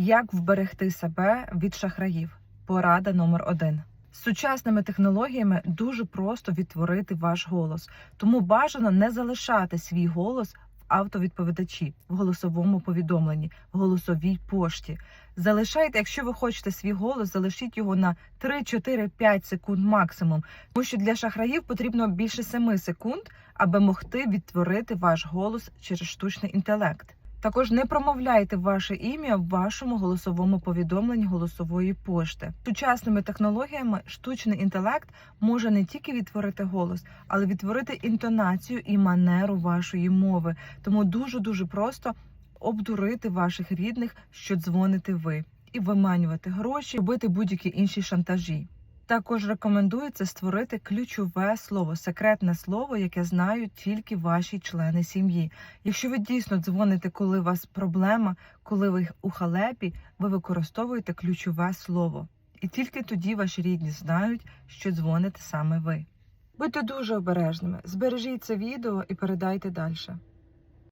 Як вберегти себе від шахраїв? Порада номер один. З сучасними технологіями дуже просто відтворити ваш голос, тому бажано не залишати свій голос в автовідповідачі, в голосовому повідомленні, в голосовій пошті. Залишайте, якщо ви хочете свій голос, залишіть його на 3, 4, 5 секунд максимум. Тому що для шахраїв потрібно більше 7 секунд, аби могти відтворити ваш голос через штучний інтелект. Також не промовляйте ваше ім'я в вашому голосовому повідомленні голосової пошти. Сучасними технологіями штучний інтелект може не тільки відтворити голос, але відтворити інтонацію і манеру вашої мови. Тому дуже дуже просто обдурити ваших рідних, що дзвоните ви, і виманювати гроші, робити будь-які інші шантажі. Також рекомендується створити ключове слово, секретне слово, яке знають тільки ваші члени сім'ї. Якщо ви дійсно дзвоните, коли у вас проблема, коли ви у халепі, ви використовуєте ключове слово. І тільки тоді ваші рідні знають, що дзвоните саме ви. Будьте дуже обережними, збережіть це відео і передайте далі.